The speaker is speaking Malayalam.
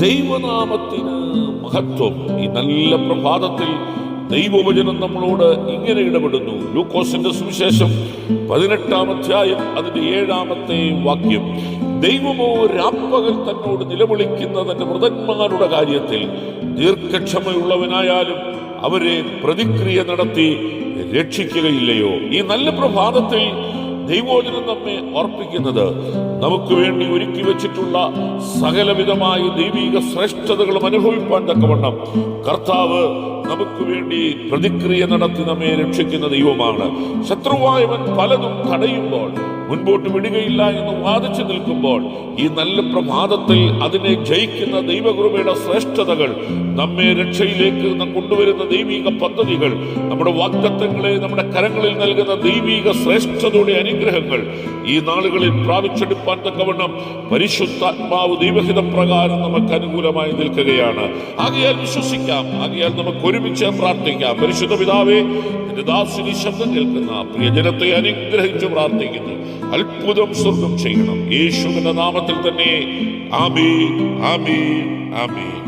ദൈവനാമത്തിന് മഹത്വം. ഈ നല്ല പ്രഭാതത്തിൽ ദൈവവചനം നമ്മളോട് ഇങ്ങനെ ഇടപെടുന്നു. ലൂക്കോസിന്റെ സുവിശേഷം പതിനെട്ടാം അധ്യായം അതിന്റെ ഏഴാമത്തെ വാക്യം. ദൈവമോ രാപ്പകൽ തന്നോട് നിലവിളിക്കുന്ന തന്റെ മൃതന്മാരുടെ കാര്യത്തിൽ ദീർഘക്ഷമയുള്ളവനായാലും അവരെ പ്രതിക്രിയ നടത്തി രക്ഷിക്കുകയില്ലയോ? ഈ നല്ല പ്രഭാതത്തിൽ ദൈവോചനം നമ്മെ ഓർപ്പിക്കുന്നത് നമുക്ക് വേണ്ടി ഒരുക്കി വെച്ചിട്ടുള്ള സകലവിധമായ ദൈവിക ശ്രേഷ്ഠതകളും അനുഭവിപ്പാൻ തക്കവണ്ണം കർത്താവ് നമുക്ക് വേണ്ടി പ്രതിക്രിയ നടത്തി നമ്മെ രക്ഷിക്കുന്ന ദൈവമാണ്. ശത്രുവായവൻ പലതും തടയുമ്പോൾ മുൻപോട്ട് വിടുകയില്ല എന്ന് വാദിച്ചു നിൽക്കുമ്പോൾ ഈ നല്ല പ്രഭാതത്തിൽ അതിനെ ജയിക്കുന്ന ദൈവകൃപയുടെ ശ്രേഷ്ഠതകൾ നമ്മെ രക്ഷയിലേക്ക് കൊണ്ടുവരുന്ന ദൈവിക പദ്ധതികൾ നമ്മുടെ വാഗ്ദത്തങ്ങളെ നമ്മുടെ കരങ്ങളിൽ നൽകുന്ന ദൈവിക ശ്രേഷ്ഠതയുടെ അനുഗ്രഹങ്ങൾ ഈ നാളുകളിൽ പ്രാപിച്ചെടുപ്പാൻ തക്കവണ്ണം പരിശുദ്ധാത്മാവ് ദൈവഹിത പ്രകാരം നമുക്ക് അനുകൂലമായി നിൽക്കുകയാണ്. ആകയാൽ വിശ്വസിക്കാം. ആകയാൽ നമുക്ക് ഒരുമിച്ച് പ്രാർത്ഥിക്കാം. പരിശുദ്ധ പിതാവേ ദാസിനി ശബ്ദം കേൾക്കുന്ന പ്രിയജനത്തെ അനുഗ്രഹിച്ചു പ്രാർത്ഥിക്കുന്നു. അത്ഭുതം സ്വർഗം ചെയ്യണം. യേശുവിന്റെ നാമത്തിൽ തന്നെ. ആമേ ആമേ ആമേ